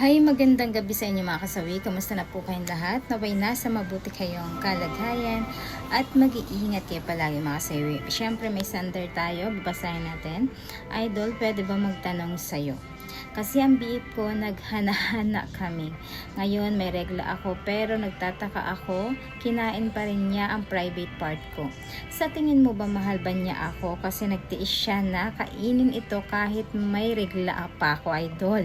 Ay, magandang gabi sa inyo mga kasawi. Kamusta na po kayong lahat? Naway nasa mabuti kayong kalagayan at mag-iingat kayo palagi mga kasawi. Siyempre may sender tayo, babasahin natin. Idol, pwede ba magtanong sa'yo? Kasi ang biip ko, naghana-hana kami. Ngayon may regla ako pero nagtataka ako, kinain pa rin niya ang private part ko. Sa tingin mo ba mahal ba niya ako kasi nagtiis siya na kainin ito kahit may regla pa ako, idol?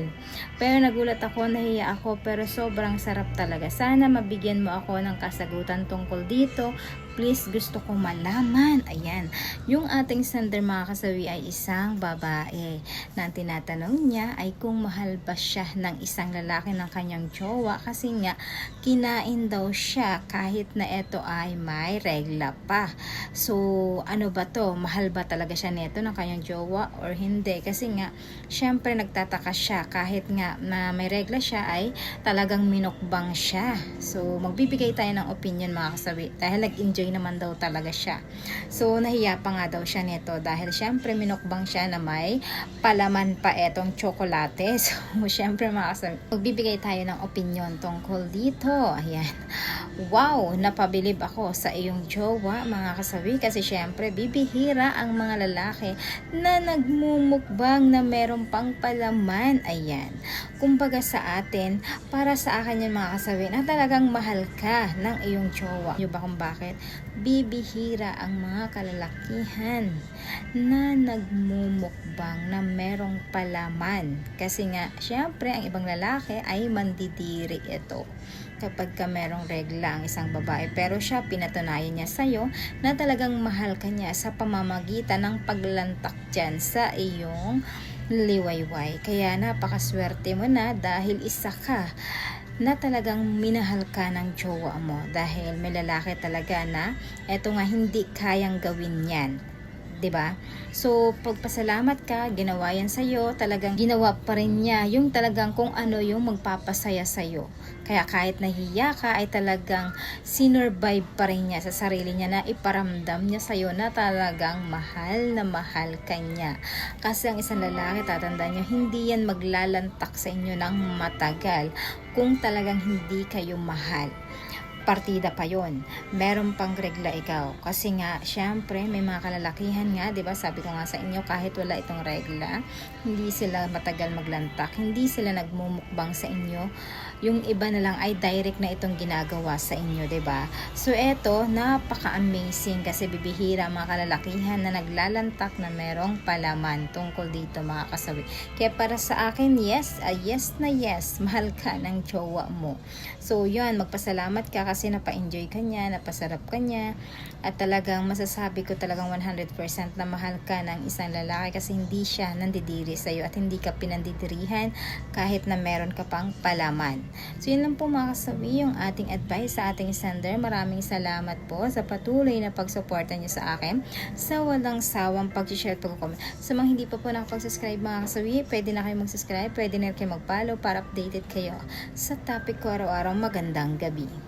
Pero nagulat ako, nahiya ako, pero sobrang sarap talaga. Sana mabigyan mo ako ng kasagutan tungkol dito. Please, gusto ko malaman. Ayan. Yung ating sender mga kasawi ay isang babae na tinatanong niya ay kung mahal ba siya ng isang lalaki ng kanyang jowa kasi nga kinain daw siya kahit na ito ay may regla pa. So, ano ba to? Mahal ba talaga siya neto ng kanyang jowa or hindi? Kasi nga, syempre nagtataka siya kahit nga na may regla siya ay talagang minukbang siya. So, magbibigay tayo ng opinion mga kasabi dahil nag-enjoy naman daw talaga siya. So, nahiya pa nga daw siya nito dahil syempre minukbang siya na may palaman pa etong tsokolate. So, syempre mga kasabi, magbibigay tayo ng opinion tungkol dito. Ayan. Wow, napabilib ako sa iyong jowa mga kasabi kasi syempre bibihira ang mga lalaki na nagmumukbang na meron pang palaman. Ayan. Kumbaga sa atin, para sa akin yan mga kasabi na talagang mahal ka ng iyong jowa. Yung ba kung bakit? Bibihira ang mga kalalakihan na nagmumukbang na merong palaman. Kasi nga, syempre, ang ibang lalaki ay mandidiri ito kapag ka merong regla ang isang babae. Pero siya, pinatunayan niya sa'yo na talagang mahal ka niya sa pamamagitan ng paglantak dyan sa iyong liwayway. Kaya napakaswerte mo na dahil isa ka na talagang minahal ka ng jowa mo dahil may lalaki talaga na eto nga hindi kayang gawin yan. 'Di ba? So, pagpasalamat ka, ginawa yan sa'yo, talagang ginawa pa rin niya yung talagang kung ano yung magpapasaya sa'yo. Kaya kahit nahiya ka, ay talagang sinurvive pa rin niya sa sarili niya na iparamdam niya sa'yo na talagang mahal na mahal ka niya. Kasi ang isang lalaki, tatandaan niyo, hindi yan maglalantak sa inyo ng matagal kung talagang hindi kayo mahal partida pa yon. Meron pang regla ikaw. Kasi nga, syempre, may mga kalalakihan nga, di ba? Sabi ko nga sa inyo, kahit wala itong regla, hindi sila matagal maglantak. Hindi sila nagmumukbang sa inyo. Yung iba na lang ay direct na itong ginagawa sa inyo, di ba? So, eto, napaka-amazing kasi bibihira mga kalalakihan na naglalantak na merong palaman tungkol dito mga kasawi. Kaya para sa akin, yes, a yes na yes, mahal ka ng jowa mo. So, yun, magpasalamat ka kasi napa-enjoy ka niya, napasarap ka niya, at talagang masasabi ko talagang 100% na mahal ka ng isang lalaki kasi hindi siya nandidiri sa'yo at hindi ka pinandidirihan kahit na meron ka pang palaman. So, yun lang po mga kasabi, yung ating advice sa ating sender. Maraming salamat po sa patuloy na pagsuporta niyo sa akin sa walang sawang pag-share at pag-comment. Sa mga hindi pa po nakapag-subscribe mga kasabi, pwede na kayo mag-subscribe, pwede na kayo mag-follow para updated kayo sa topic ko araw-araw. Magandang gabi.